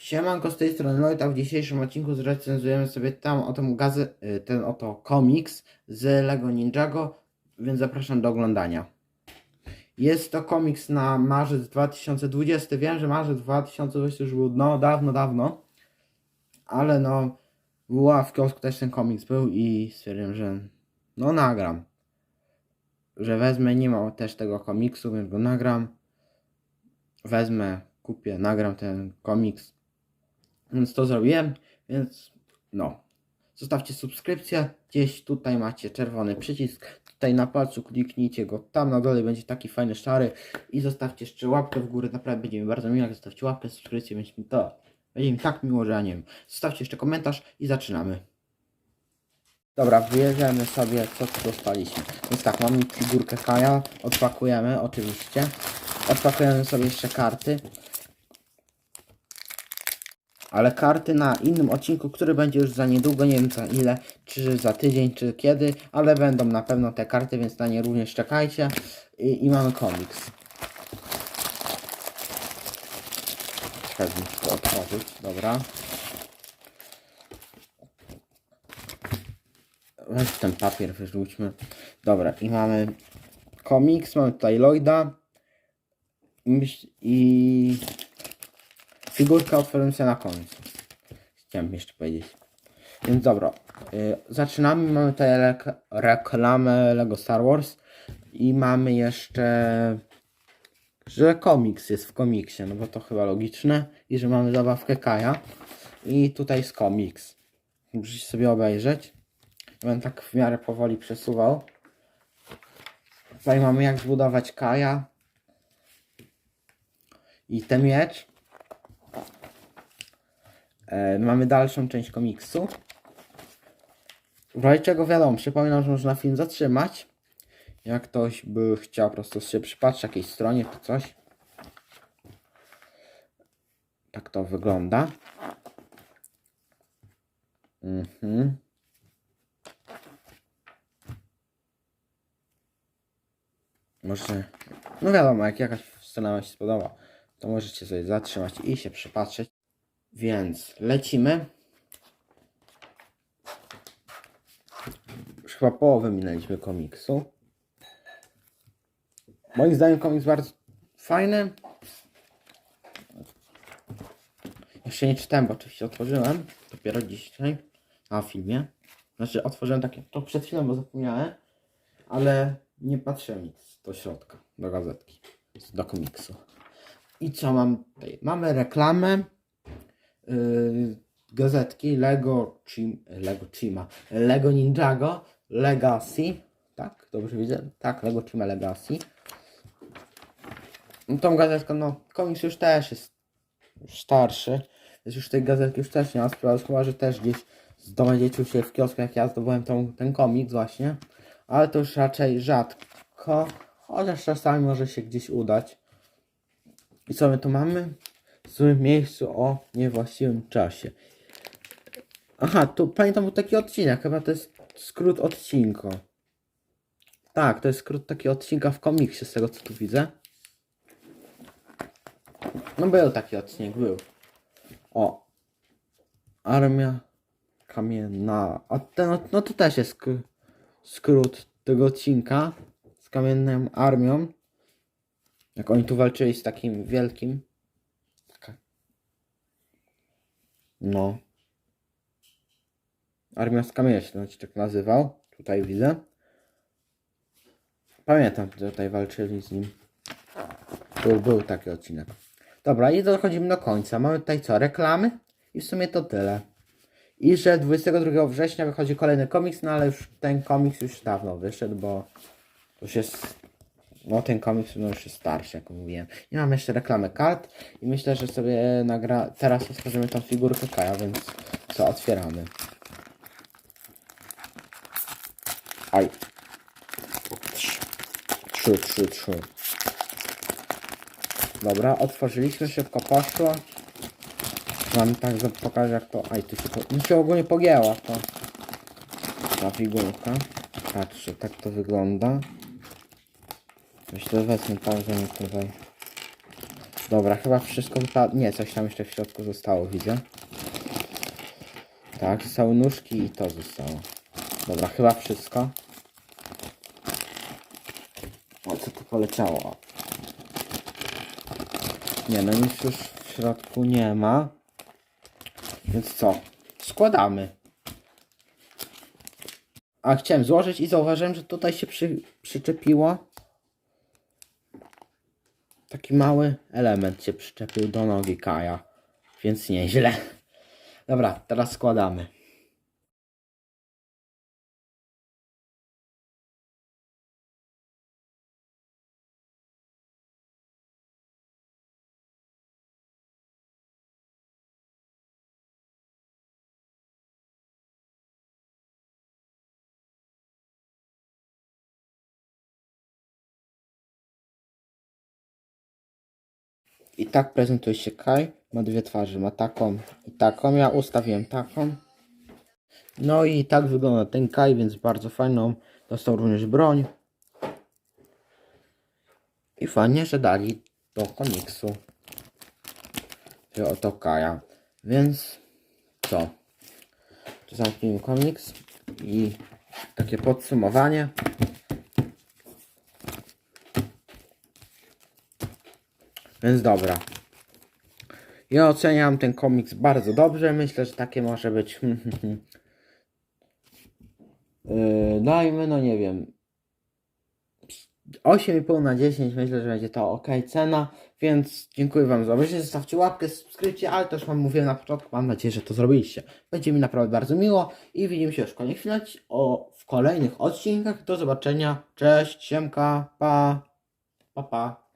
Siemanko z tej strony Lloyd, a w dzisiejszym odcinku zrecenzujemy sobie tam oto gazę, y, ten oto komiks z Lego Ninjago, więc zapraszam do oglądania. Jest to komiks na marzec 2020. Wiem, że marzec 2020 już był no, dawno, dawno, ale no była w kiosku też ten komiks był i stwierdziłem, że no nagram. Że wezmę, nie ma też tego komiksu, więc go nagram. Wezmę, kupię, nagram ten komiks. Więc to zrobiłem, więc no. Zostawcie subskrypcję. Gdzieś tutaj macie czerwony przycisk. Tutaj na palcu kliknijcie go. Tam na dole będzie taki fajny szary. I zostawcie jeszcze łapkę w górę. Naprawdę będzie mi bardzo miło, jak zostawcie łapkę, subskrypcję. Będzie mi to. Będzie mi tak miło, że ja nie wiem. Zostawcie jeszcze komentarz i zaczynamy. Dobra, wybierzemy sobie co tu dostaliśmy. Więc tak, mamy figurkę Kaja. Odpakujemy oczywiście. Odpakujemy sobie jeszcze karty ale karty na innym odcinku, który będzie już za niedługo, nie wiem za ile, czy za tydzień, czy kiedy, ale będą na pewno te karty, więc na nie również czekajcie. I, i mamy komiks. Trzeba to otworzyć, dobra. Weź ten papier wyrzućmy. Dobra, i mamy komiks, mamy tutaj Lloyda i, otworzymy sobie na końcu. Chciałem jeszcze powiedzieć. Więc dobra. y, zaczynamy. Mamy tutaj rek- reklamę Lego Star Wars. I mamy jeszcze. Że komiks jest w komiksie, no bo to chyba logiczne. I że mamy zabawkę Kaja. I tutaj jest komiks. Musicie sobie obejrzeć. Będę tak w miarę powoli przesuwał. Tutaj mamy jak zbudować Kaja. I ten miecz. E, mamy dalszą część komiksu. W razie czego wiadomo, przypominam, że można film zatrzymać. Jak ktoś by chciał po prostu się przypatrzeć jakiejś stronie czy coś. Tak to wygląda. Mhm. Może, no wiadomo, jak jakaś strona Wam się spodoba, to możecie sobie zatrzymać i się przypatrzeć. Więc lecimy. Już chyba połowę minęliśmy komiksu. Moim zdaniem komiks bardzo fajny. Jeszcze nie czytałem, bo oczywiście otworzyłem. Dopiero dzisiaj na filmie. Znaczy otworzyłem takie, to przed chwilą, bo zapomniałem. Ale nie patrzyłem nic do środka, do gazetki, do komiksu. I co mam tutaj? Mamy reklamę gazetki Lego Chim, Lego Chima, Lego Ninjago Legacy, tak? Dobrze widzę? Tak, Lego Chima Legacy. No, tą gazetką, no, komiks już też jest starszy, więc już tej gazetki już też nie ma sprawy, chyba, że też gdzieś zdobędziecie się w kiosku, jak ja zdobyłem tą, ten komiks właśnie, ale to już raczej rzadko, chociaż czasami może się gdzieś udać. I co my tu mamy? W złym miejscu o niewłaściwym czasie. Aha, tu pamiętam był taki odcinek, chyba to jest skrót odcinka. Tak, to jest skrót takiego odcinka w komiksie, z tego co tu widzę. No był taki odcinek, był. O. Armia kamienna. A ten, no to też jest sk- skrót tego odcinka z kamienną armią. Jak oni tu walczyli z takim wielkim. No. Armia z kamienia się to tak nazywał. Tutaj widzę. Pamiętam, że tutaj walczyli z nim. Był, był taki odcinek. Dobra, i dochodzimy do końca. Mamy tutaj co? Reklamy? I w sumie to tyle. I że 22 września wychodzi kolejny komiks, no ale już ten komiks już dawno wyszedł, bo już jest no ten komiks no już jest starszy, jak mówiłem. I mam jeszcze reklamę kart i myślę, że sobie nagra... Teraz otworzymy tą figurkę Kaja, więc co, otwieramy. Aj. Trzy, trzy, trzy. Dobra, otworzyliśmy, szybko poszło. Wam tak pokażę jak to... Aj, tu się, po... się ogólnie pogięła to. Ta figurka. Patrzcie, tak to wygląda. Myślę, wezmę pauzę tutaj. Dobra, chyba wszystko wypadło. Nie, coś tam jeszcze w środku zostało, widzę. Tak, zostały nóżki i to zostało. Dobra, chyba wszystko. O, co tu poleciało? Nie, no nic już w środku nie ma. Więc co? Składamy. A chciałem złożyć i zauważyłem, że tutaj się przy, przyczepiło. Taki mały element się przyczepił do nogi Kaja. Więc nieźle. Dobra, teraz składamy. I tak prezentuje się Kaj. Ma dwie twarze. Ma taką i taką. Ja ustawiłem taką. No i tak wygląda ten Kaj, więc bardzo fajną. Dostał również broń. I fajnie, że dali do komiksu. Czyli oto Kaja. Więc co? Zamknijmy komiks i takie podsumowanie. Więc dobra. Ja oceniam ten komiks bardzo dobrze. Myślę, że takie może być. Yy, dajmy, no nie wiem. 8,5 na 10. Myślę, że będzie to ok cena. Więc dziękuję Wam za obejrzenie. Zostawcie łapkę, subskrypcję, ale też Wam mówiłem na początku. Mam nadzieję, że to zrobiliście. Będzie mi naprawdę bardzo miło. I widzimy się już w kolejnych. O, w kolejnych odcinkach. Do zobaczenia. Cześć, siemka, pa, pa, pa.